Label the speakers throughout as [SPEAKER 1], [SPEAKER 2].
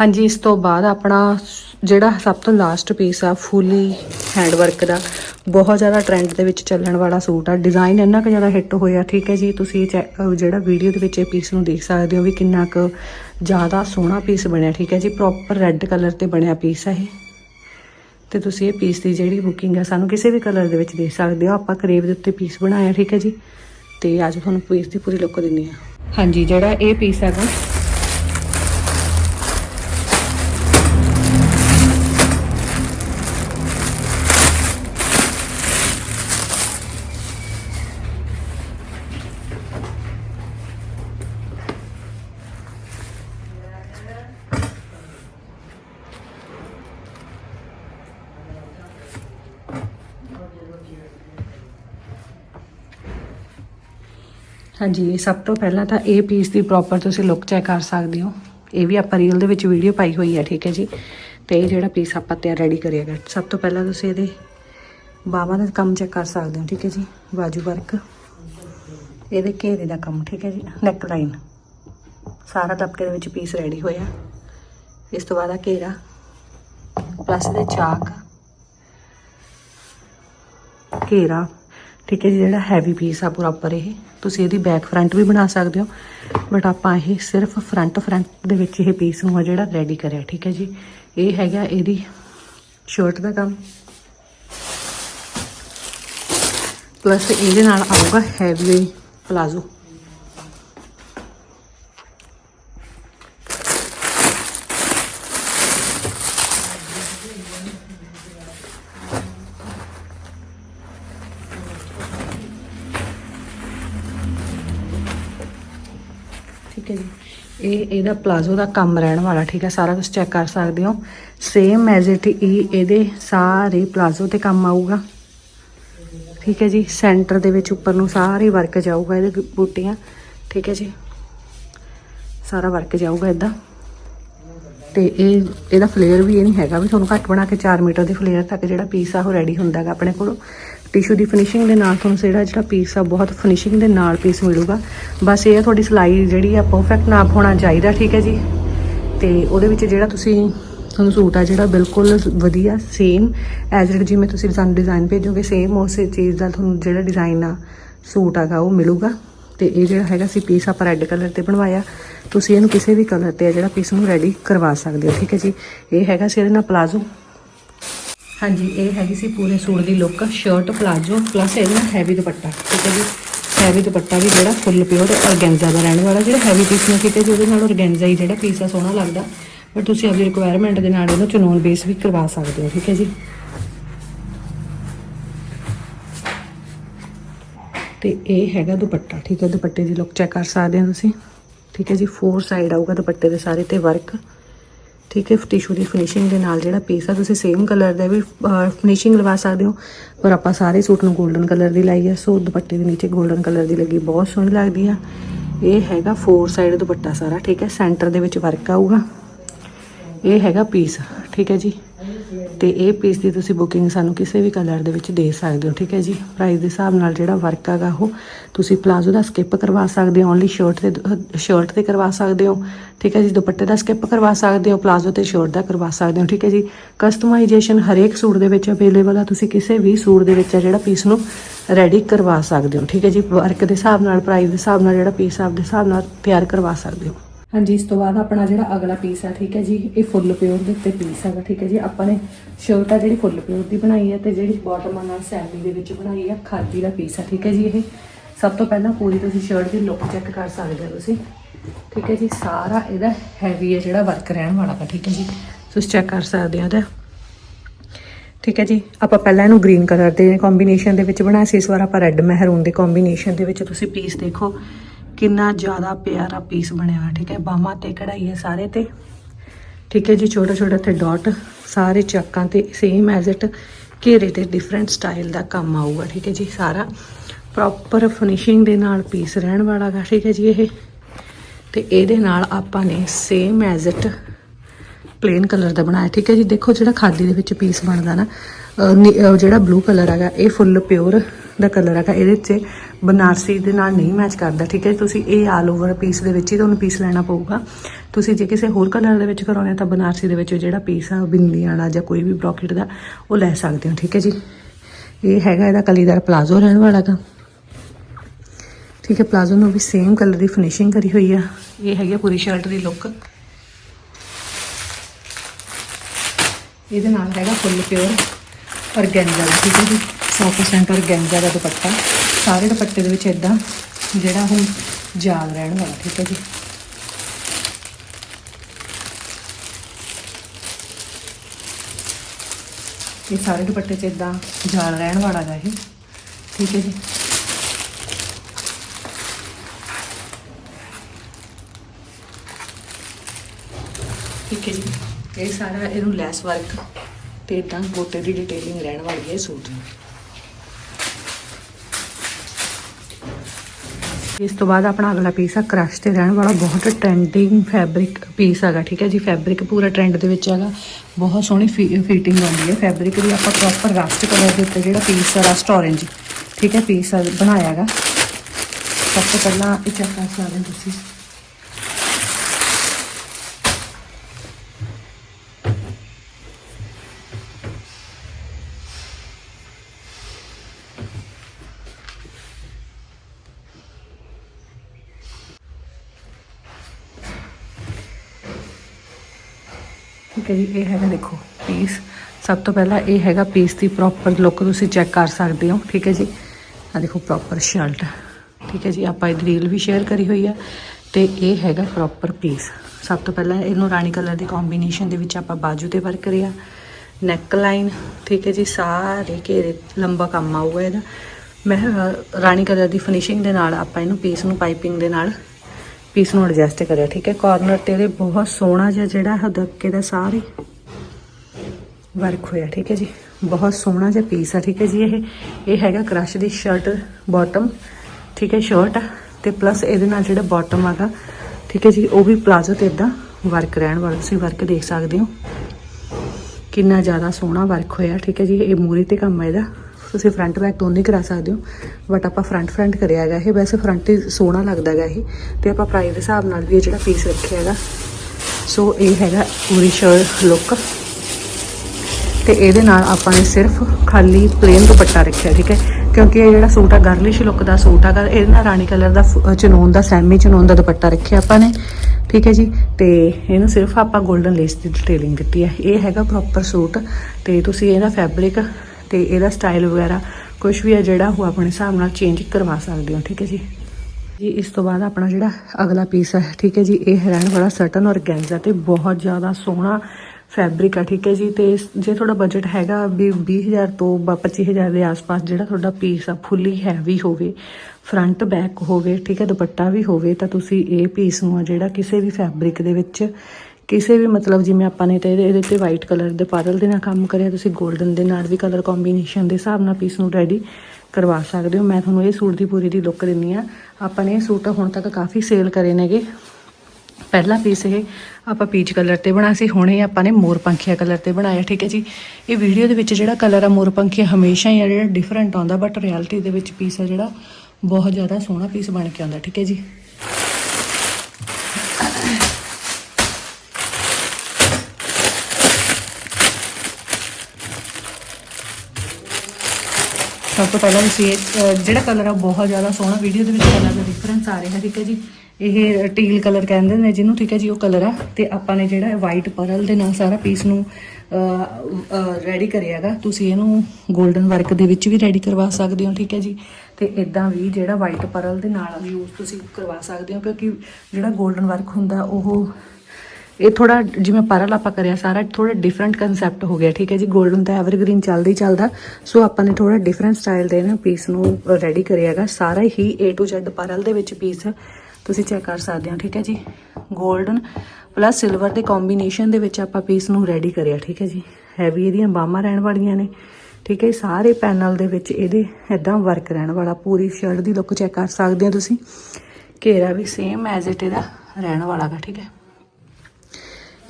[SPEAKER 1] ਹਾਂਜੀ, ਇਸ ਤੋਂ ਬਾਅਦ ਆਪਣਾ ਜਿਹੜਾ ਸਭ ਤੋਂ ਲਾਸਟ ਪੀਸ ਆ, ਫੂਲੀ ਹੈਂਡ ਵਰਕ ਦਾ, ਬਹੁਤ ਜ਼ਿਆਦਾ ਟ੍ਰੈਂਡ ਦੇ ਵਿੱਚ ਚੱਲਣ ਵਾਲਾ ਸੂਟ ਆ। ਡਿਜ਼ਾਈਨ ਇੰਨਾ ਕੁ ਜ਼ਿਆਦਾ ਹਿੱਟ ਹੋਇਆ, ਠੀਕ ਹੈ ਜੀ? ਤੁਸੀਂ ਇਹ ਚੈ- ਜਿਹੜਾ ਵੀਡੀਓ ਦੇ ਵਿੱਚ ਇਹ ਪੀਸ ਨੂੰ ਦੇਖ ਸਕਦੇ ਹੋ ਵੀ ਕਿੰਨਾ ਕੁ ਜ਼ਿਆਦਾ ਸੋਹਣਾ ਪੀਸ ਬਣਿਆ, ਠੀਕ ਹੈ ਜੀ? ਪ੍ਰੋਪਰ ਰੈੱਡ ਕਲਰ ਤੇ ਬਣਿਆ ਪੀਸ ਆ ਇਹ। ਤੇ ਤੁਸੀਂ ਇਹ ਪੀਸ ਦੀ ਜਿਹੜੀ ਬੁਕਿੰਗ ਆ, ਸਾਨੂੰ ਕਿਸੇ ਵੀ ਕਲਰ ਦੇ ਵਿੱਚ ਦੇ ਸਕਦੇ ਹੋ। ਆਪਾਂ ਕਰੇਵ ਦੇ ਉੱਤੇ ਪੀਸ ਬਣਾਇਆ, ਠੀਕ ਹੈ ਜੀ? ਤੇ ਅੱਜ ਤੁਹਾਨੂੰ ਪੀਸ ਦੀ ਪੂਰੀ ਲੁੱਕ ਦਿੰਨੀ ਆ ਹਾਂਜੀ, ਜਿਹੜਾ ਇਹ ਪੀਸ ਹੈਗਾ ਹਾਂਜੀ, ਸਭ ਤੋਂ ਪਹਿਲਾਂ ਤਾਂ ਇਹ ਪੀਸ ਦੀ ਪ੍ਰੋਪਰ ਤੁਸੀਂ ਲੁੱਕ ਚੈੱਕ ਕਰ ਸਕਦੇ ਹੋ। ਇਹ ਵੀ ਆਪਾਂ ਰੀਲ ਦੇ ਵਿੱਚ ਵੀਡੀਓ ਪਾਈ ਹੋਈ ਹੈ, ਠੀਕ ਹੈ ਜੀ। ਤੇ ਇਹ ਜਿਹੜਾ ਪੀਸ ਆਪਾਂ ਤਿਆਰ ਰੈਡੀ ਕਰਿਆਗਾ ਸਭ ਤੋਂ ਪਹਿਲਾਂ ਤੁਸੀਂ ਇਹਦੇ ਬਾਹਾਂ ਦਾ ਕੰਮ ਚੈੱਕ ਕਰ ਸਕਦੇ ਹੋ, ਠੀਕ ਹੈ ਜੀ। ਬਾਜੂ ਵਰਕ। ਇਹਦੇ ਘੇਰੇ ਦਾ ਕੰਮ, ਠੀਕ ਹੈ ਜੀ। ਨੈਕ ਲਾਈਨ ਸਾਰਾ ਦਬਕੇ ਦੇ ਵਿੱਚ ਪੀਸ ਰੈਡੀ ਹੋਇਆ। ਇਸ ਤੋਂ ਬਾਅਦ ਆ ਘੇਰਾ। ਪਲੱਸ ਦੇ ਚਾਕ। ਘੇਰਾ। ਠੀਕ ਹੈ ਜੀ, ਜਿਹੜਾ ਹੈਵੀ ਪੀਸ ਆ ਪ੍ਰੋਪਰ ਇਹ, ਤੁਸੀਂ ਇਹਦੀ ਬੈਕ ਫਰੰਟ ਵੀ ਬਣਾ ਸਕਦੇ ਹੋ ਬਟ ਆਪਾਂ ਇਹ ਸਿਰਫ ਫਰੰਟ ਫਰੰਟ ਦੇ ਵਿੱਚ ਇਹ ਪੀਸ ਨੂੰ ਆ ਜਿਹੜਾ ਰੈਡੀ ਕਰਿਆ, ਠੀਕ ਹੈ ਜੀ। ਇਹ ਹੈਗਾ ਇਹਦੀ ਸ਼ਰਟ ਦਾ ਕੰਮ। ਪਲੱਸ ਇਹਦੇ ਨਾਲ ਆਊਗਾ ਹੈਵੀ ਪਲਾਜ਼ੋ ਇਹਦਾ ਪਲਾਜ਼ੋ ਦਾ ਕੰਮ ਰਹਿਣ ਵਾਲਾ, ਠੀਕ ਹੈ, ਸਾਰਾ ਕੁਝ ਚੈੱਕ ਕਰ ਸਕਦੇ ਹੋ। ਸੇਮ ਐਜ਼ ਇਟ ਹੀ ਇਹਦੇ ਸਾਰੇ ਪਲਾਜ਼ੋ ਤੇ ਕੰਮ ਆਊਗਾ। ਠੀਕ ਹੈ ਜੀ ਸੈਂਟਰ ਦੇ ਵਿੱਚ ਉੱਪਰ ਨੂੰ ਸਾਰੇ ਵਰਕ ਜਾਊਗਾ ਇਹਦੇ ਬੂਟੀਆਂ। ਠੀਕ ਹੈ ਜੀ, ਸਾਰਾ ਵਰਕ ਜਾਊਗਾ ਇਦਾਂ ਤੇ ਇਹ, ਇਹਦਾ ਫਲੇਅਰ ਵੀ ਇਹ ਨਹੀਂ ਹੈਗਾ ਵੀ ਤੁਹਾਨੂੰ ਘੱਟ ਬਣਾ ਕੇ 4 ਮੀਟਰ ਦੇ ਫਲੇਅਰ ਤੱਕ ਜਿਹੜਾ ਪੀਸ ਆ ਉਹ ਰੈਡੀ ਹੁੰਦਾ ਹੈਗਾ ਆਪਣੇ ਕੋਲ। ਟਿਸ਼ੂ ਦੀ ਫਿਨਿਸ਼ਿੰਗ ਦੇ ਨਾਲ ਤੁਹਾਨੂੰ ਜਿਹੜਾ ਜਿਹੜਾ ਪੀਸ ਆ, ਬਹੁਤ ਫਿਨਿਸ਼ਿੰਗ ਦੇ ਨਾਲ ਪੀਸ ਮਿਲੂਗਾ। ਬਸ ਇਹ ਆ ਤੁਹਾਡੀ ਸਿਲਾਈ ਜਿਹੜੀ ਆ ਪਰਫੈਕਟ ਨਾਪ ਹੋਣਾ ਚਾਹੀਦਾ, ਠੀਕ ਹੈ ਜੀ? ਤੇ ਉਹਦੇ ਵਿੱਚ ਜਿਹੜਾ ਤੁਸੀਂ, ਤੁਹਾਨੂੰ ਸੂਟ ਆ ਜਿਹੜਾ ਬਿਲਕੁਲ ਵਧੀਆ ਸੇਮ ਐਜ਼ ਇਟ ਜਿਵੇਂ ਤੁਸੀਂ ਸਾਨੂੰ ਡਿਜ਼ਾਈਨ ਭੇਜੋਗੇ ਸੇਮ ਉਸੇ ਚੀਜ਼ ਦਾ ਤੁਹਾਨੂੰ ਜਿਹੜਾ ਡਿਜ਼ਾਈਨ ਆ, ਸੂਟ ਆਗਾ ਉਹ ਮਿਲੂਗਾ। ਤੇ ਇਹ ਜਿਹੜਾ ਹੈਗਾ ਸੀ ਪੀਸ ਆਪਾਂ ਰੈੱਡ ਕਲਰ ਤੇ ਬਣਵਾਇਆ। ਤੁਸੀਂ ਇਹਨੂੰ ਕਿਸੇ ਵੀ ਕਲਰ ਤੇ ਆ ਜਿਹੜਾ ਪੀਸ ਨੂੰ ਰੈਡੀ ਕਰਵਾ ਸਕਦੇ ਹੋ, ਠੀਕ ਹੈ ਜੀ? ਇਹ ਹੈਗਾ ਸੀ ਇਹਦੇ ਨਾਲ ਪਲਾਜ਼ੋ ਹਾਂਜੀ, ਇਹ ਹੈਗੀ ਸੀ ਪੂਰੇ ਸੂਟ ਦੀ ਲੁੱਕ ਸ਼ਰਟ ਪਲਾਜ਼ੋ ਪਲੱਸ ਇਹਦੇ ਨਾਲ ਹੈਵੀ ਦੁਪੱਟਾ, ਠੀਕ ਹੈ ਜੀ? ਹੈਵੀ ਦੁਪੱਟਾ ਵੀ ਜਿਹੜਾ ਫੁੱਲ ਪਿਓਰ ਔਰਗੈਂਜ਼ਾ ਦਾ ਰਹਿਣ ਵਾਲਾ, ਜਿਹੜਾ ਹੈਵੀ ਪੀਸ ਨੇ ਠੀਕ ਹੈ ਜੀ ਉਹਦੇ ਨਾਲ ਔਰਗੈਂਜ਼ਾ ਹੀ ਜਿਹੜਾ ਪੀਸ ਆ, ਸੋਹਣਾ ਲੱਗਦਾ। ਬਟ ਤੁਸੀਂ ਆਪਣੀ ਰਿਕੁਆਇਰਮੈਂਟ ਦੇ ਨਾਲ ਇਹਨੂੰ ਚਨੋਨ ਬੇਸ ਵੀ ਕਰਵਾ ਸਕਦੇ ਹੋ, ਠੀਕ ਹੈ ਜੀ? ਤੇ ਇਹ ਹੈਗਾ ਦੁਪੱਟਾ, ਠੀਕ ਹੈ? ਦੁਪੱਟੇ ਦੀ ਲੁੱਕ ਚੈੱਕ ਕਰ ਸਕਦੇ ਹੋ ਤੁਸੀਂ। ਠੀਕ ਹੈ ਜੀ ਫੋਰ ਸਾਈਡ ਆਊਗਾ ਦੁਪੱਟੇ ਦੇ ਸਾਰੇ ਤੇ ਵਰਕ ਠੀਕ ਹੈ ਟਿਸ਼ੂ ਦੀ ਫਿਨਿਸ਼ਿੰਗ ਦੇ ਨਾਲ ਜਿਹੜਾ ਪੀਸ ਆ, ਤੁਸੀਂ ਸੇਮ ਕਲਰ ਦਾ ਵੀ ਫਿਨਿਸ਼ਿੰਗ ਲਵਾ ਸਕਦੇ ਹੋ, ਪਰ ਆਪਾਂ ਸਾਰੇ ਸੂਟ ਨੂੰ 골ਡਨ ਕਲਰ ਦੀ ਲਾਈ ਆ, ਸੋ ਦੁਪੱਟੇ ਦੇ ਨੀਚੇ 골ਡਨ ਕਲਰ ਦੀ ਲੱਗੀ, ਬਹੁਤ ਸੋਹਣੀ ਲੱਗਦੀ ਆ। ਇਹ ਹੈਗਾ ਫੋਰ ਸਾਈਡ ਦੁਪੱਟਾ ਸਾਰਾ, ਠੀਕ ਹੈ ਸੈਂਟਰ ਦੇ ਵਿੱਚ ਵਰਕ ਆਊਗਾ। ਇਹ ਹੈਗਾ ਪੀਸ ਠੀਕ ਹੈ ਜੀ। ਤੇ ਇਹ ਪੀਸ ਦੀ ਤੁਸੀਂ ਬੁਕਿੰਗ ਸਾਨੂੰ ਕਿਸੇ ਵੀ ਕਲਰ ਦੇ ਵਿੱਚ ਦੇ ਸਕਦੇ ਹੋ, ਠੀਕ ਹੈ ਜੀ? ਪ੍ਰਾਈਸ ਦੇ ਹਿਸਾਬ ਨਾਲ ਜਿਹੜਾ ਵਰਕ ਹੈਗਾ ਉਹ ਤੁਸੀਂ ਪਲਾਜ਼ੋ ਦਾ ਸਕਿਪ ਕਰਵਾ ਸਕਦੇ ਹੋ ਓਨਲੀ ਸ਼ਰਟ ਤੇ ਸ਼ਰਟ ਤੇ ਕਰਵਾ ਸਕਦੇ ਹੋ, ਠੀਕ ਹੈ ਜੀ? ਦੁਪੱਟੇ ਦਾ ਸਕਿਪ ਕਰਵਾ ਸਕਦੇ ਹੋ ਪਲਾਜ਼ੋ ਤੇ ਸ਼ਰਟ ਦਾ ਕਰਵਾ ਸਕਦੇ ਹੋ, ਠੀਕ ਹੈ ਜੀ? ਕਸਟਮਾਈਜੇਸ਼ਨ ਹਰੇਕ ਸੂਟ ਦੇ ਵਿੱਚ ਅਵੇਲੇਬਲ ਆ, ਤੁਸੀਂ ਕਿਸੇ ਵੀ ਸੂਟ ਦੇ ਵਿੱਚ ਆ ਜਿਹੜਾ ਪੀਸ ਨੂੰ ਰੈਡੀ ਕਰਵਾ ਸਕਦੇ ਹੋ, ਠੀਕ ਹੈ ਜੀ? ਵਰਕ ਦੇ ਹਿਸਾਬ ਨਾਲ ਪ੍ਰਾਈਸ ਦੇ ਹਿਸਾਬ ਨਾਲ ਜਿਹੜਾ ਪੀਸ ਆਪ ਦੇ ਹਿਸਾਬ ਨਾਲ ਤਿਆਰ ਕਰਵਾ ਸਕਦੇ ਹੋ। ਹਾਂਜੀ, ਇਸ ਤੋਂ ਬਾਅਦ ਆਪਣਾ ਜਿਹੜਾ ਅਗਲਾ ਪੀਸ ਆ ਠੀਕ ਹੈ ਜੀ, ਇਹ ਫੁੱਲ ਪਿਓਰ ਦੇ ਉੱਤੇ ਪੀਸ ਹੈਗਾ, ਠੀਕ ਹੈ ਜੀ। ਆਪਾਂ ਨੇ ਸ਼ਰਟ ਆ ਜਿਹੜੀ ਫੁੱਲ ਪਿਓਰ ਦੀ ਬਣਾਈ ਹੈ ਤੇ ਜਿਹੜੀ ਬਾਟਮ ਨਾਲ ਸੈਮੀ ਦੇ ਵਿੱਚ ਬਣਾਈ ਆ ਖਾਦੀ ਦਾ ਪੀਸ ਆ ਠੀਕ ਹੈ ਜੀ ਇਹ। ਸਭ ਤੋਂ ਪਹਿਲਾਂ ਪੂਰੀ ਤੁਸੀਂ ਸ਼ਰਟ ਦੀ ਲੁੱਕ ਚੈੱਕ ਕਰ ਸਕਦੇ ਹੋ ਤੁਸੀਂ, ਠੀਕ ਹੈ ਜੀ। ਸਾਰਾ ਇਹਦਾ ਹੈਵੀ ਹੈ ਜਿਹੜਾ ਵਰਕ ਰਹਿਣ ਵਾਲਾ ਹੈ ਠੀਕ ਹੈ ਜੀ। ਤੁਸੀਂ ਚੈੱਕ ਕਰ ਸਕਦੇ ਹੋ ਇਹਦਾ। ਠੀਕ ਹੈ ਜੀ, ਆਪਾਂ ਪਹਿਲਾਂ ਇਹਨੂੰ ਗ੍ਰੀਨ ਕਲਰ ਦੇ ਕੰਬੀਨੇਸ਼ਨ ਦੇ ਵਿੱਚ ਬਣਾਇਆ ਸੀ, ਇਸ ਵਾਰ ਆਪਾਂ ਰੈੱਡ ਮਹਿਰੂਨ ਦੇ ਕੰਬੀਨੇਸ਼ਨ ਦੇ ਵਿੱਚ ਤੁਸੀਂ ਪੀਸ ਦੇਖੋ। ਕਿੰਨਾ ਜ਼ਿਆਦਾ ਪਿਆਰਾ ਪੀਸ ਬਣਿਆ ਹੋਇਆ, ਠੀਕ ਹੈ? ਬਾਹਾਂ ਤੇ ਕਢਾਈ ਹੈ ਸਾਰੇ ਤੇ। ਠੀਕ ਹੈ ਜੀ ਛੋਟਾ ਛੋਟਾ ਤੇ ਡਾਟ ਸਾਰੇ ਚੱਕਾਂ ਤੇ ਸੇਮ ਐਜ਼ ਇਟ ਘੇਰੇ ਤੇ ਡਿਫਰੈਂਟ ਸਟਾਈਲ ਦਾ ਕੰਮ ਆਊਗਾ, ਠੀਕ ਹੈ ਜੀ, ਸਾਰਾ। ਪ੍ਰੋਪਰ ਫਿਨਿਸ਼ਿੰਗ ਦੇ ਨਾਲ ਪੀਸ ਰਹਿਣ ਵਾਲਾ ਗਾ, ਠੀਕ ਹੈ ਜੀ, ਇਹ। ਤੇ ਇਹਦੇ ਨਾਲ ਆਪਾਂ ਨੇ same as it plain colour ਦਾ ਬਣਾਇਆ, ਠੀਕ ਹੈ ਜੀ। ਦੇਖੋ ਜਿਹੜਾ ਖਾਦੀ ਦੇ ਵਿੱਚ ਪੀਸ ਬਣਦਾ ਨਾ ਜਿਹੜਾ ਬਲੂ ਕਲਰ ਹੈਗਾ, ਇਹ ਫੁੱਲ ਪਿਓਰ ਦਾ ਕਲਰ ਹੈਗਾ। ਇਹਦੇ 'ਚ ਬਨਾਰਸੀ ਦੇ ਨਾਲ ਨਹੀਂ ਮੈਚ ਕਰਦਾ, ਠੀਕ ਹੈ? ਜੀ। ਤੁਸੀਂ ਇਹ ਆਲ ਓਵਰ ਪੀਸ ਦੇ ਵਿੱਚ ਹੀ ਤੁਹਾਨੂੰ ਪੀਸ ਲੈਣਾ ਪਊਗਾ। ਤੁਸੀਂ ਜੇ ਕਿਸੇ ਹੋਰ ਕਲਰ ਦੇ ਵਿੱਚ ਕਰਾਉਣੇ ਆ, ਤਾਂ ਬਨਾਰਸੀ ਦੇ ਵਿੱਚ ਜਿਹੜਾ ਪੀਸ ਆ ਬਿੰਦੀਆਂ ਵਾਲਾ ਜਾਂ ਕੋਈ ਵੀ ਬ੍ਰੋਕੇਟ ਦਾ, ਉਹ ਲੈ ਸਕਦੇ ਹੋ, ਠੀਕ ਹੈ ਜੀ? ਇਹ ਹੈਗਾ ਇਹਦਾ ਕਲੀਦਾਰ ਪਲਾਜ਼ੋ ਰਹਿਣ ਵਾਲਾ ਦਾ ਠੀਕ ਹੈ, ਪਲਾਜ਼ੋ ਨੂੰ ਵੀ ਸੇਮ ਕਲਰ ਦੀ ਫਿਨਿਸ਼ਿੰਗ ਕਰੀ ਹੋਈ ਆ। ਇਹ ਹੈਗੀ ਆ ਪੂਰੀ ਸ਼ਰਟ ਦੀ ਲੁੱਕ ਇਹਦੇ ਨਾਲ ਹੈਗਾ ਫੁੱਲ ਪਿਓਰ ਔਰਗੈਂਜਾ ਦਾ, ਠੀਕ ਹੈ ਜੀ? 100% ਔਰਗੈਂਜਾ ਦਾ ਦੁਪੱਟਾ। ਸਾਰੇ ਦੁਪੱਟੇ ਦੇ ਵਿੱਚ ਇਦਾਂ ਜਿਹੜਾ ਹੁਣ ਜਾਲ ਰਹਿਣ ਵਾਲਾ, ਠੀਕ ਹੈ ਜੀ? ਇਹ ਸਾਰੇ ਦੁਪੱਟੇ 'ਚ ਇਦਾਂ ਜਾਲ ਰਹਿਣ ਵਾਲਾ ਗਾ ਇਹ, ਠੀਕ ਹੈ ਜੀ? ਠੀਕ ਹੈ ਜੀ। ਇਹ ਸਾਰਾ ਇਹਨੂੰ ਲੈਸ ਵਰਕ ਤੇ ਇਦਾਂ ਗੋਟੇ ਦੀ ਡਿਟੇਲਿੰਗ ਰਹਿਣ ਵਾਲੀ ਹੈ ਸੂਟ ਇਸ ਤੋਂ ਬਾਅਦ ਆਪਣਾ ਅਗਲਾ ਪੀਸ ਆ ਕ੍ਰਸ਼ ਤੇ ਰਹਿਣ ਵਾਲਾ, ਬਹੁਤ ਟ੍ਰੈਂਡਿੰਗ ਫੈਬਰਿਕ ਪੀਸ ਹੈਗਾ, ਠੀਕ ਹੈ ਜੀ? ਫੈਬਰਿਕ ਪੂਰਾ ਟ੍ਰੈਂਡ ਦੇ ਵਿੱਚ ਹੈਗਾ। ਬਹੁਤ ਸੋਹਣੀ ਫਿਟਿੰਗ ਆਉਂਦੀ ਹੈ। ਫੈਬਰਿਕ ਦੀ ਆਪਾਂ ਪ੍ਰੋਪਰ ਰਸਟ ਕਲਰ ਦੇ ਉੱਤੇ ਜਿਹੜਾ ਪੀਸ ਆ ਰਸਟ orange, ਠੀਕ ਹੈ? ਪੀਸ ਬਣਾਇਆ ਹੈਗਾ। ਸਭ ਤੋਂ ਪਹਿਲਾਂ ਇਹ ਚੈੱਕ ਕਰ ਹੋ ਤੁਸੀਂ ਠੀਕ ਹੈ ਜੀ, ਇਹ ਹੈਗਾ ਦੇਖੋ ਪੀਸ ਸਭ ਤੋਂ ਪਹਿਲਾਂ ਇਹ ਹੈਗਾ ਪੀਸ ਦੀ ਪ੍ਰੋਪਰ ਲੁੱਕ ਤੁਸੀਂ ਚੈੱਕ ਕਰ ਸਕਦੇ ਹੋ, ਠੀਕ ਹੈ ਜੀ। ਆ ਦੇਖੋ ਪ੍ਰੋਪਰ ਸ਼ਰਟ ਠੀਕ ਹੈ ਜੀ, ਆਪਾਂ ਇਹਦੀ ਰੀਲ ਵੀ ਸ਼ੇਅਰ ਕਰੀ ਹੋਈ ਆ। ਤੇ ਇਹ ਹੈਗਾ ਪ੍ਰੋਪਰ ਪੀਸ ਸਭ ਤੋਂ ਪਹਿਲਾਂ ਇਹਨੂੰ ਰਾਣੀ ਕਲਰ ਦੀ ਕੰਬੀਨੇਸ਼ਨ ਦੇ ਵਿੱਚ ਆਪਾਂ ਬਾਜੂ ਤੇ ਵਰਕ ਕਰਿਆ। ਨੈਕ ਲਾਈਨ ਠੀਕ ਹੈ ਜੀ, ਸਾਰੇ ਘੇਰੇ ਲੰਬਾ ਕੰਮ ਆਊਗਾ ਇਹਦਾ। ਮੈਂ ਰਾਣੀ ਕਲਰ ਦੀ ਫਿਨਿਸ਼ਿੰਗ ਦੇ ਨਾਲ ਆਪਾਂ ਇਹਨੂੰ ਪੀਸ ਨੂੰ ਪਾਈਪਿੰਗ ਦੇ ਨਾਲ ਪੀਸ ਨੂੰ ਐਡਜਸਟ ਕਰਿਆ ਠੀਕ ਹੈ? ਕਾਰਨਰ ਤੇ ਇਹਦੇ ਬਹੁਤ ਸੋਹਣਾ ਜਿਹਾ ਜਿਹੜਾ ਹੈ ਦੱਕੇ ਦਾ ਸਾਰੇ ਵਰਕ ਹੋਇਆ, ਠੀਕ ਹੈ ਜੀ? ਬਹੁਤ ਸੋਹਣਾ ਜਿਹਾ ਪੀਸ ਆ, ਠੀਕ ਹੈ ਜੀ ਇਹ? ਇਹ ਹੈਗਾ ਕ੍ਰਸ਼ ਦੀ ਸ਼ਰਟ ਬਾਟਮ ਠੀਕ ਹੈ? ਸ਼ਰਟ ਤੇ ਪਲੱਸ ਇਹਦੇ ਨਾਲ ਜਿਹੜਾ ਬਾਟਮ ਆਗਾ ਠੀਕ ਹੈ ਜੀ? ਉਹ ਵੀ ਪਲਾਜ਼ੋ ਤੇ ਇਦਾਂ ਵਰਕ ਰਹਿਣ ਵਾਲਾ, ਤੁਸੀਂ ਵਰਕ ਦੇਖ ਸਕਦੇ ਹੋ। ਕਿੰਨਾ ਜ਼ਿਆਦਾ ਸੋਹਣਾ ਵਰਕ ਹੋਇਆ, ਠੀਕ ਹੈ ਜੀ? ਇਹ ਮੂਰੀ ਤੇ ਕੰਮ ਹੈ ਇਹਦਾ। ਤੁਸੀਂ ਫਰੰਟ ਬੈਕ ਦੋਨੇ ਕਰਾ ਸਕਦੇ ਹੋ ਬਟ ਆਪਾਂ ਫਰੰਟ ਫਰੰਟ ਕਰਿਆ ਹੈਗਾ ਇਹ, ਵੈਸੇ ਫਰੰਟ ਹੀ ਸੋਹਣਾ ਲੱਗਦਾ ਹੈਗਾ ਇਹ, ਤੇ ਆਪਾਂ ਪ੍ਰਾਈਸ ਦੇ ਹਿਸਾਬ ਨਾਲ ਵੀ ਇਹ ਜਿਹੜਾ ਪੀਸ ਰੱਖਿਆ ਹੈਗਾ ਸੋ ਇਹ ਹੈਗਾ ਪੂਰੀ ਸ਼ਰਟ ਲੁੱਕ ਤੇ ਇਹਦੇ ਨਾਲ ਆਪਾਂ ਨੇ ਸਿਰਫ ਖਾਲੀ ਪਲੇਨ ਦੁਪੱਟਾ ਰੱਖਿਆ, ਠੀਕ ਹੈ? ਕਿਉਂਕਿ ਇਹ ਜਿਹੜਾ ਸੂਟ ਆ ਗਰਲਿਸ਼ ਲੁੱਕ ਦਾ ਸੂਟ ਹੈਗਾ, ਇਹਦੇ ਨਾਲ ਰਾਣੀ ਕਲਰ ਦਾ ਚਨੋਨ ਦਾ ਸੈਮੀ ਚਨੋਨ ਦਾ ਦੁਪੱਟਾ ਰੱਖਿਆ ਆਪਾਂ ਨੇ, ਠੀਕ ਹੈ ਜੀ? ਤੇ ਇਹਨੂੰ ਸਿਰਫ ਆਪਾਂ 골ਡਨ ਲੇਸ ਦੀ ਡਿਟੇਲਿੰਗ ਦਿੱਤੀ ਹੈ, ਇਹ ਹੈਗਾ ਪ੍ਰੋਪਰ ਸੂਟ, ਤੇ ਤੁਸੀਂ ਇਹਦਾ ਫੈਬਰਿਕ ਤੇ ਇਹਦਾ ਸਟਾਈਲ ਵਗੈਰਾ ਕੁਝ ਵੀ ਹੈ ਜਿਹੜਾ ਉਹ ਆਪਣੇ ਹਿਸਾਬ ਨਾਲ ਚੇਂਜ ਕਰਵਾ ਸਕਦੇ ਹੋ, ਠੀਕ ਹੈ ਜੀ? ਜੀ, ਇਸ ਤੋਂ ਬਾਅਦ ਆਪਣਾ ਜਿਹੜਾ ਅਗਲਾ ਪੀਸ ਹੈ, ਠੀਕ ਹੈ ਜੀ, ਇਹ ਰਹਿਣ ਵਾਲਾ ਸਰਟਨ ਔਰਗੈਂਜ਼ਾ ਤੇ ਬਹੁਤ ਜ਼ਿਆਦਾ ਸੋਹਣਾ ਫੈਬਰਿਕ ਆ, ਠੀਕ ਹੈ ਜੀ, ਤੇ ਜੇ ਤੁਹਾਡਾ ਬਜਟ ਹੈਗਾ ਵੀ 20000 ਤੋਂ ਬ- 25000 ਦੇ ਆਸ-ਪਾਸ ਜਿਹੜਾ ਤੁਹਾਡਾ ਪੀਸ ਆ, ਫੁੱਲੀ ਹੈਵੀ ਹੋਵੇ ਫਰੰਟ ਬੈਕ ਹੋਵੇ, ਠੀਕ ਹੈ, ਦੁਪੱਟਾ ਵੀ ਹੋਵੇ, ਤਾਂ ਤੁਸੀਂ ਇਹ ਪੀਸ ਨੂੰ ਆ ਜਿਹੜਾ ਕਿਸੇ ਵੀ ਫੈਬਰਿਕ ਦੇ ਵਿੱਚ ਕਿਸੇ ਵੀ ਮਤਲਬ ਜਿਵੇਂ ਆਪਾਂ ਨੇ ਤੇ ਇਹਦੇ ਇਹਦੇ ਤੇ ਵਾਈਟ ਕਲਰ ਦੇ ਪਾਰਲ ਦੇ ਨਾਲ ਕੰਮ ਕਰਿਆ, ਤੁਸੀਂ 골ਡਨ ਦੇ ਨਾਲ ਵੀ ਕਲਰ ਕੰਬੀਨੇਸ਼ਨ ਦੇ ਹਿਸਾਬ ਨਾਲ ਪੀਸ ਨੂੰ ਰੈਡੀ ਕਰਵਾ ਸਕਦੇ ਹੋ। ਮੈਂ ਤੁਹਾਨੂੰ ਇਹ ਸੂਟ ਦੀ ਪੂਰੀ ਦੀ ਲੁੱਕ ਦਿੰਨੀ ਆ ਆਪਾਂ ਨੇ ਇਹ ਸੂਟ ਹੁਣ ਤੱਕ ਕਾਫੀ ਸੇਲ ਕਰੇ ਨੇਗੇ। ਪਹਿਲਾ ਪੀਸ ਇਹ ਆਪਾਂ ਪੀਚ ਕਲਰ ਤੇ ਬਣਾ ਸੀ, ਹੁਣ ਇਹ ਆਪਾਂ ਨੇ ਮੋਰ ਪੰਖੀਆ ਕਲਰ ਤੇ ਬਣਾਇਆ, ਠੀਕ ਹੈ ਜੀ। ਇਹ ਵੀਡੀਓ ਦੇ ਵਿੱਚ ਜਿਹੜਾ ਕਲਰ ਆ, ਮੋਰ ਪੰਖੀਆ ਹਮੇਸ਼ਾ ਹੀ ਆ, ਜਿਹੜਾ ਡਿਫਰੈਂਟ ਆਉਂਦਾ ਬਟ ਰਿਐਲਿਟੀ ਦੇ ਵਿੱਚ ਪੀਸ ਆ ਜਿਹੜਾ ਬਹੁਤ ਜ਼ਿਆਦਾ ਸੋਹਣਾ ਪੀਸ ਬਣ ਕੇ ਆਉਂਦਾ, ਠੀਕ ਹੈ ਜੀ। ਸਭ ਤੋਂ ਪਹਿਲਾਂ ਤੁਸੀਂ ਇਹ, ਜਿਹੜਾ ਕਲਰ ਆ ਬਹੁਤ ਜ਼ਿਆਦਾ ਸੋਹਣਾ ਵੀਡੀਓ ਦੇ ਵਿੱਚ ਕਲਰ ਦਾ ਡਿਫਰੈਂਸ ਆ ਰਿਹਾ ਠੀਕ ਹੈ ਜੀ? ਇਹ ਟੀਲ ਕਲਰ ਕਹਿੰਦੇ ਨੇ ਜਿਹਨੂੰ ਠੀਕ ਹੈ ਜੀ ਉਹ ਕਲਰ ਆ। ਤੇ ਆਪਾਂ ਨੇ ਜਿਹੜਾ ਵਾਈਟ ਪਰਲ ਦੇ ਨਾਲ ਸਾਰਾ ਪੀਸ ਨੂੰ ਰੈਡੀ ਕਰਿਆਗਾ ਤੁਸੀਂ ਇਹਨੂੰ 골ਡਨ ਵਰਕ ਦੇ ਵਿੱਚ ਵੀ ਰੈਡੀ ਕਰਵਾ ਸਕਦੇ ਹੋ ਠੀਕ ਹੈ ਜੀ? ਤੇ ਇਦਾਂ ਵੀ ਜਿਹੜਾ ਵਾਈਟ ਪਰਲ ਦੇ ਨਾਲ ਵੀ ਯੂਜ਼ ਤੁਸੀਂ ਕਰਵਾ ਸਕਦੇ ਹੋ ਕਿਉਂਕਿ ਜਿਹੜਾ 골ਡਨ ਵਰਕ ਹੁੰਦਾ ਉਹ ਇਹ ਥੋੜਾ ਜਿਵੇਂ ਪਰਲ ਆਪਾਂ ਕਰਿਆ ਸਾਰਾ ਥੋੜਾ ਡਿਫਰੈਂਟ ਕਨਸੈਪਟ ਹੋ ਗਿਆ ਠੀਕ ਹੈ ਜੀ? 골ਡਨ ਤਾਂ ਐਵਰਗ੍ਰੀਨ ਚੱਲਦਾ ਹੀ ਚੱਲਦਾ। ਸੋ ਆਪਾਂ ਨੇ ਥੋੜਾ ਡਿਫਰੈਂਟ ਸਟਾਈਲ ਦੇ ਨਾ ਪੀਸ ਨੂੰ ਰੈਡੀ ਕਰਿਆਗਾ ਸਾਰਾ ਹੀ A to Z ਪਰਲ ਦੇ ਵਿੱਚ ਪੀਸ ਤੁਸੀਂ ਚੈੱਕ ਕਰ ਸਕਦੇ ਹੋ ਠੀਕ ਹੈ ਜੀ? 골ਡਨ ਪਲੱਸ ਸਿਲਵਰ ਦੇ ਕੰਬੀਨੇਸ਼ਨ ਦੇ ਵਿੱਚ ਆਪਾਂ ਪੀਸ ਨੂੰ ਰੈਡੀ ਕਰਿਆ ਠੀਕ ਹੈ ਜੀ? ਹੈਵੀ ਇਹਦੀਆਂ ਬਾਹਾਂ ਰਹਿਣ ਵਾਲੀਆਂ ਨੇ ਠੀਕ ਹੈ? ਜੀ, ਸਾਰੇ ਪੈਨਲ ਦੇ ਵਿੱਚ ਇਹਦੇ ਐਦਾਂ ਵਰਕ ਰਹਿਣ ਵਾਲਾ ਪੂਰੀ ਸ਼ਰਟ ਦੀ ਲੁੱਕ ਚੈੱਕ ਕਰ ਸਕਦੇ ਹੋ ਤੁਸੀਂ। ਘੇਰਾ ਵੀ ਸੇਮ ਐਜ਼ ਇਟ ਇਹਦਾ ਰਹਿਣ ਵਾਲਾ ਗਾ ਠੀਕ ਹੈ?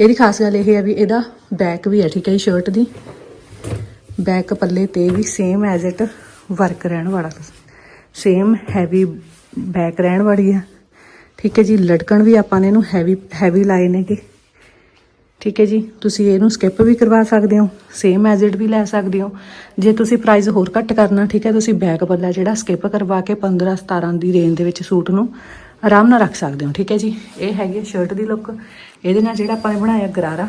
[SPEAKER 1] ਇਹਦੀ ਖਾਸ ਗੱਲ ਇਹ ਹੈ ਵੀ ਇਹਦਾ ਬੈਕ ਵੀ ਹੈ, ਠੀਕ ਹੈ ਸ਼ਰਟ ਦੀ। ਬੈਕ ਪੱਲੇ ਤੇ ਵੀ ਸੇਮ ਐਜ਼ ਇਟ ਵਰਕ ਰਹਿਣ ਵਾਲਾ। ਸੇਮ ਹੈਵੀ ਬੈਕ ਰਹਿਣ ਵਾਲੀ ਆ ਠੀਕ ਹੈ ਜੀ, ਲਟਕਣ ਵੀ ਆਪਾਂ ਨੇ ਇਹਨੂੰ ਹੈਵੀ ਹੈਵੀ ਲਾਏ ਨੇਗੇ। ਠੀਕ ਹੈ ਜੀ? ਤੁਸੀਂ ਇਹਨੂੰ ਸਕਿਪ ਵੀ ਕਰਵਾ ਸਕਦੇ ਹੋ ਸੇਮ ਐਜ਼ ਇਟ ਵੀ ਲੈ ਸਕਦੇ ਹੋ। ਜੇ ਤੁਸੀਂ ਪ੍ਰਾਈਸ ਹੋਰ ਘੱਟ ਕਰਨਾ, ਠੀਕ ਹੈ, ਤੁਸੀਂ ਬੈਕ ਬੱਲਾ ਜਿਹੜਾ ਸਕਿਪ ਕਰਵਾ ਕੇ 15 17 ਦੀ ਰੇਂਜ ਦੇ ਵਿੱਚ ਸੂਟ ਨੂੰ ਆਰਾਮ ਨਾਲ ਰੱਖ ਸਕਦੇ ਹੋ, ਠੀਕ ਹੈ ਜੀ? ਇਹ ਹੈਗੀ ਸ਼ਰਟ ਦੀ ਲੁੱਕ ਇਹਦੇ ਨਾਲ ਜਿਹੜਾ ਆਪਾਂ ਨੇ ਬਣਾਇਆ ਗਰਾਰਾ।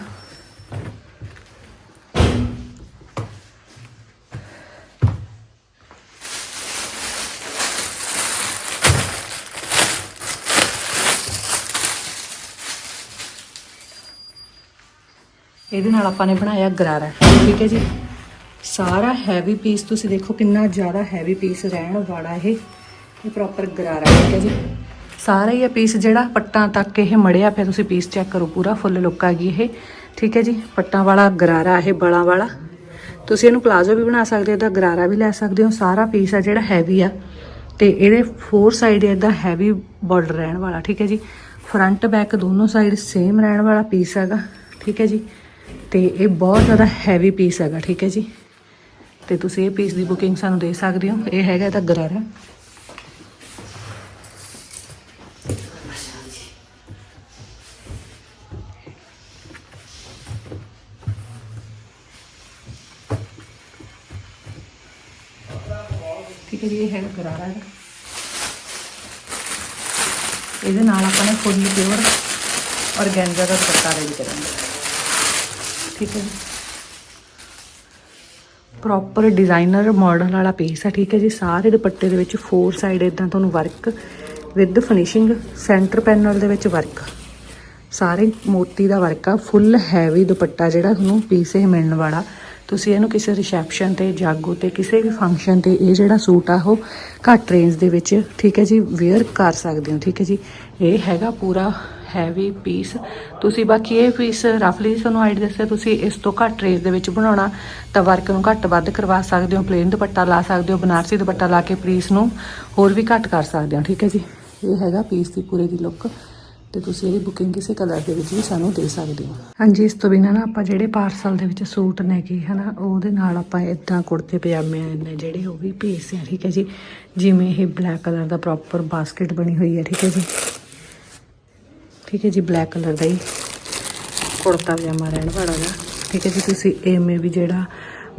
[SPEAKER 1] ਇਹਦੇ ਨਾਲ ਆਪਾਂ ਨੇ ਬਣਾਇਆ ਗਰਾਰਾ, ਠੀਕ ਹੈ ਜੀ? ਸਾਰਾ ਹੈਵੀ ਪੀਸ ਤੁਸੀਂ ਦੇਖੋ ਕਿੰਨਾ ਜ਼ਿਆਦਾ ਹੈਵੀ ਪੀਸ ਰਹਿਣ ਵਾਲਾ ਇਹ ਇਹ ਪ੍ਰੋਪਰ ਗਰਾਰਾ, ਠੀਕ ਹੈ ਜੀ? ਸਾਰਾ ਹੀ ਇਹ ਪੀਸ ਜਿਹੜਾ ਪੱਟਾਂ ਤੱਕ ਇਹ ਮੜਿਆ ਪਿਆ, ਤੁਸੀਂ ਪੀਸ ਚੈੱਕ ਕਰੋ, ਪੂਰਾ ਫੁੱਲ ਲੁੱਕ ਆ ਗਈ ਇਹ, ਠੀਕ ਹੈ ਜੀ? ਪੱਟਾਂ ਵਾਲਾ ਗਰਾਰਾ, ਇਹ ਬਲਾਂ ਵਾਲਾ। ਤੁਸੀਂ ਇਹਨੂੰ ਪਲਾਜ਼ੋ ਵੀ ਬਣਾ ਸਕਦੇ ਹੋ ਤਾਂ ਗਰਾਰਾ ਵੀ ਲੈ ਸਕਦੇ ਹੋ, ਸਾਰਾ ਪੀਸ ਆ ਜਿਹੜਾ ਹੈਵੀ ਆ। ਤੇ ਇਹਦੇ ਫੋਰ ਸਾਈਡ ਇਹਦਾ ਹੈਵੀ ਬਾਰਡਰ ਰਹਿਣ ਵਾਲਾ, ਠੀਕ ਹੈ ਜੀ? ਫਰੰਟ ਬੈਕ ਦੋਨੋਂ ਸਾਈਡ ਸੇਮ ਰਹਿਣ ਵਾਲਾ ਪੀਸ ਹੈਗਾ, ਠੀਕ ਹੈ ਜੀ? ਤੇ ਇਹ ਬਹੁਤ ਜ਼ਿਆਦਾ ਹੈਵੀ ਪੀਸ ਹੈਗਾ, ਠੀਕ ਹੈ ਜੀ। ਤੇ ਤੁਸੀਂ ਇਹ ਪੀਸ ਦੀ ਬੁਕਿੰਗ ਸਾਨੂੰ ਦੇ ਸਕਦੇ ਹੋ। ਇਹ ਹੈਗਾ ਇਹਦਾ ਗਰਾਰਾ। ਠੀਕ ਹੈ ਜੀ, ਇਹ ਹੈਗਾ ਗਰਾਰਾ ਹੈਗਾ ਇਹਦੇ ਨਾਲ ਆਪਾਂ ਨੇ ਫੁੱਲ ਪਿਓਰ ਔਰਗੈਂਜ਼ਾ ਦਾ ਦੁਪੱਟਾ ਰੈਡੀ ਕਰਾਂਗੇ। ਠੀਕ ਹੈ ਪ੍ਰੋਪਰ ਡਿਜ਼ਾਈਨਰ ਮਾਡਲ ਵਾਲਾ ਪੀਸ ਆ ਠੀਕ ਹੈ ਜੀ। ਸਾਰੇ ਦੁਪੱਟੇ ਦੇ ਵਿੱਚ ਫੋਰ ਸਾਈਡ ਇਦਾਂ ਤੁਹਾਨੂੰ work with finishing centre panel ਦੇ ਵਿੱਚ ਵਰਕ ਸਾਰੇ ਮੋਤੀ ਦਾ ਵਰਕ ਆ ਫੁੱਲ ਹੈਵੀ ਦੁਪੱਟਾ ਜਿਹੜਾ ਤੁਹਾਨੂੰ ਪੀਸ ਇਹ ਮਿਲਣ ਵਾਲਾ। ਤੁਸੀਂ ਇਹਨੂੰ ਕਿਸੇ ਰਿਸੈਪਸ਼ਨ ਤੇ, ਜਾਗੋ ਤੇ, ਕਿਸੇ ਵੀ ਫੰਕਸ਼ਨ ਤੇ ਇਹ ਜਿਹੜਾ ਸੂਟ ਆ, ਉਹ ਘੱਟ ਰੇਂਜ ਦੇ ਵਿੱਚ, ਠੀਕ ਹੈ ਜੀ ਵੇਅਰ ਕਰ ਸਕਦੇ ਹੋ, ਠੀਕ ਹੈ ਜੀ। ਇਹ ਹੈਗਾ ਪੂਰਾ ਹੈਵੀ ਪੀਸ ਤੁਸੀਂ ਬਾਕੀ ਇਹ ਪੀਸ ਰਫਲੀ ਤੁਹਾਨੂੰ ਆਈਡੀਆ ਦੱਸਿਆ, ਤੁਸੀਂ ਇਸ ਤੋਂ ਘੱਟ ਰੇਂਜ ਦੇ ਵਿੱਚ ਬਣਾਉਣਾ, ਤਾਂ ਵਰਕ ਨੂੰ ਘੱਟ ਵੱਧ ਕਰਵਾ ਸਕਦੇ ਹੋ ਪਲੇਨ ਦੁਪੱਟਾ ਲਾ ਸਕਦੇ ਹੋ, ਬਨਾਰਸੀ ਦੁਪੱਟਾ ਲਾ ਕੇ ਪੀਸ ਨੂੰ ਹੋਰ ਵੀ ਘੱਟ ਕਰ ਸਕਦੇ ਹੋ, ਠੀਕ ਹੈ ਜੀ? ਇਹ ਹੈਗਾ ਪੀਸ ਦੀ ਪੂਰੇ ਦੀ ਲੁੱਕ ਤੇ ਤੁਸੀਂ ਇਹਦੀ ਬੁਕਿੰਗ ਕਿਸੇ ਕਲਰ ਦੇ ਵਿੱਚ ਵੀ ਸਾਨੂੰ ਦੇ ਸਕਦੇ ਹੋ। ਹਾਂਜੀ, ਇਸ ਤੋਂ ਬਿਨਾਂ ਨਾ ਆਪਾਂ ਜਿਹੜੇ ਪਾਰਸਲ ਦੇ ਵਿੱਚ ਸੂਟ ਨੇ ਕੀ ਹਨਾ, ਉਹਦੇ ਨਾਲ ਆਪਾਂ ਇਦਾਂ ਕੁੜਤੇ, ਪਜਾਮੇ ਨੇ ਜਿਹੜੇ ਉਹ ਵੀ ਭੇਜਦੇ ਆ, ਠੀਕ ਹੈ ਜੀ? ਜਿਵੇਂ ਇਹ ਬਲੈਕ ਕਲਰ ਦਾ ਪ੍ਰੋਪਰ ਬਾਸਕਟ ਬਣੀ ਹੋਈ ਹੈ, ਠੀਕ ਹੈ ਜੀ? ਠੀਕ ਹੈ ਜੀ ਬਲੈਕ ਕਲਰ ਦਾ ਹੀ ਕੁੜਤਾ ਪਜਾਮਾ ਰਹਿਣ ਵਾਲਾ ਦਾ ਠੀਕ ਹੈ ਜੀ, ਤੁਸੀਂ ਐਵੇਂ ਵੀ ਜਿਹੜਾ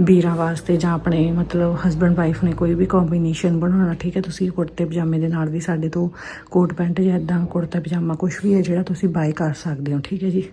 [SPEAKER 1] ਵੀਰਾਂ ਵਾਸਤੇ ਜਾਂ ਆਪਣੇ ਮਤਲਬ ਹਸਬੰਡ ਵਾਈਫ ਨੇ ਕੋਈ ਵੀ ਕੰਬੀਨੇਸ਼ਨ ਬਣਾਉਣਾ, ਠੀਕ ਹੈ, ਤੁਸੀਂ ਕੁੜਤੇ ਪਜਾਮੇ ਦੇ ਨਾਲ ਵੀ ਸਾਡੇ ਤੋਂ ਕੋਟ ਪੈਂਟ ਜਾਂ ਇਦਾਂ ਕੁੜਤਾ ਪਜਾਮਾ ਕੁਝ ਵੀ ਹੈ ਜਿਹੜਾ ਤੁਸੀਂ ਬਾਈ ਕਰ ਸਕਦੇ ਹੋ, ਠੀਕ ਹੈ ਜੀ।